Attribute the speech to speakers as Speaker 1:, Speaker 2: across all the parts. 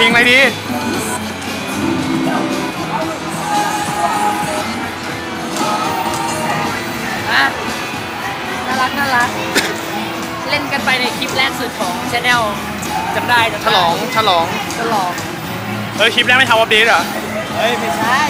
Speaker 1: เพลงอะไรดี
Speaker 2: อะน่ารักน่ารัก เล่นกันไปในคลิปแรกสุดของช n แนลจำได้จำได้
Speaker 1: ฉลองฉลอง
Speaker 2: ฉลอง
Speaker 1: เฮ้ยคลิปแรกไม่ทำอัปเดตเหรอ
Speaker 2: เฮ้ย ไม่ใช่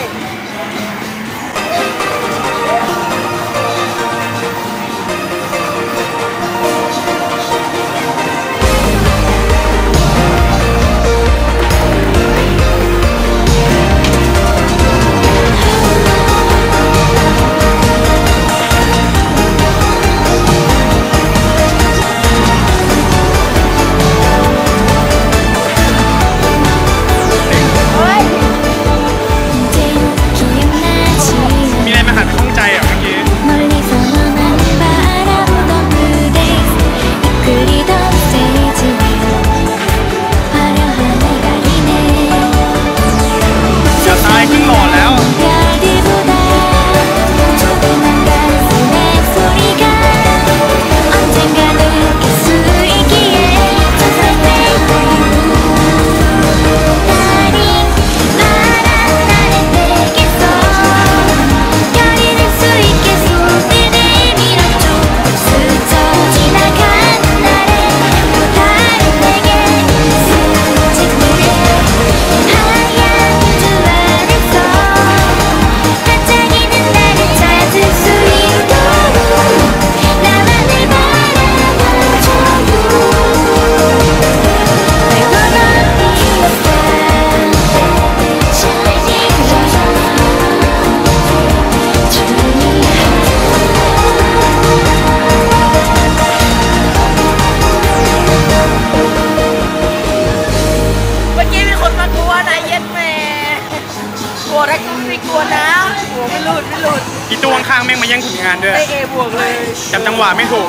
Speaker 1: ม่งมาแย่งผลงานด้วย
Speaker 2: ได้เอบวกเลย
Speaker 1: จับจังหวะไม่ถูก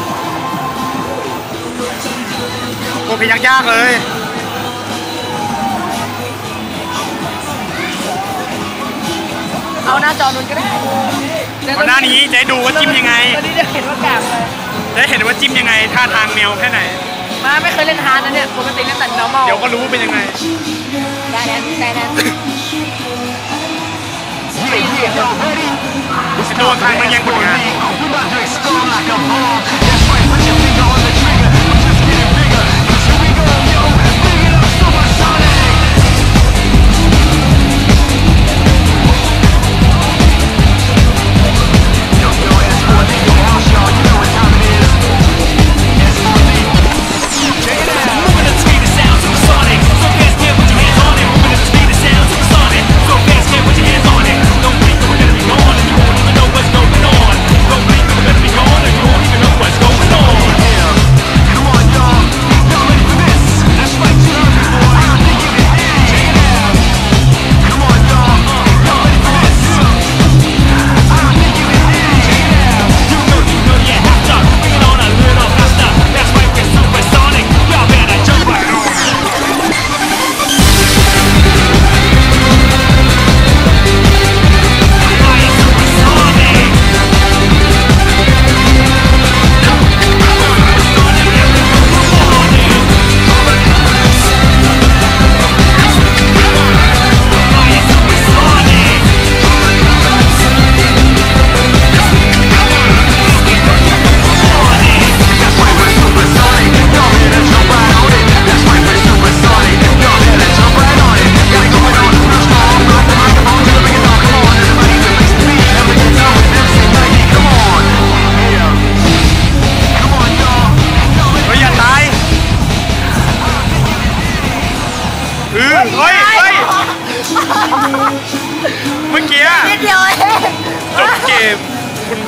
Speaker 1: โอ้เพลงยากๆเลย
Speaker 2: เอาหน้าจอนู้นก็ได้
Speaker 1: ก่อนหน้านี้จะให้ดูว่าจิ้มยังไง
Speaker 2: ตอนนี้จะเห็นว่ากราบเลย
Speaker 1: จะได้เห็นว่าจิ้มยังไงท่าทางแนวแค่ไหน
Speaker 2: มาไม่เคยเล่นฮาร์ดนะเนี่ยปกติเล่นแต่ normal
Speaker 1: เดี๋ยวก็รู้เป็นยังไง
Speaker 2: ได้แล้วได้แล้วได้ยิน เสียง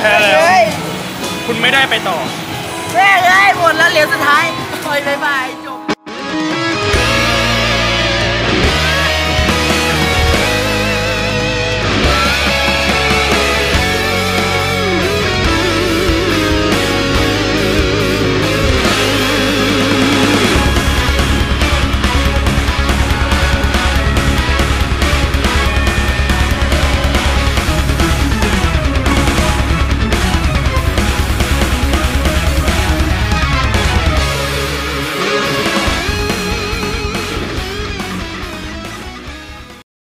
Speaker 1: พ้แล้ว
Speaker 2: เฮ้ย
Speaker 1: คุณไม่ได้ไปต่อ
Speaker 2: แม่งเลยหมดแล้วเหลียวสุดท้ายโอ้ยบ๊ายบาย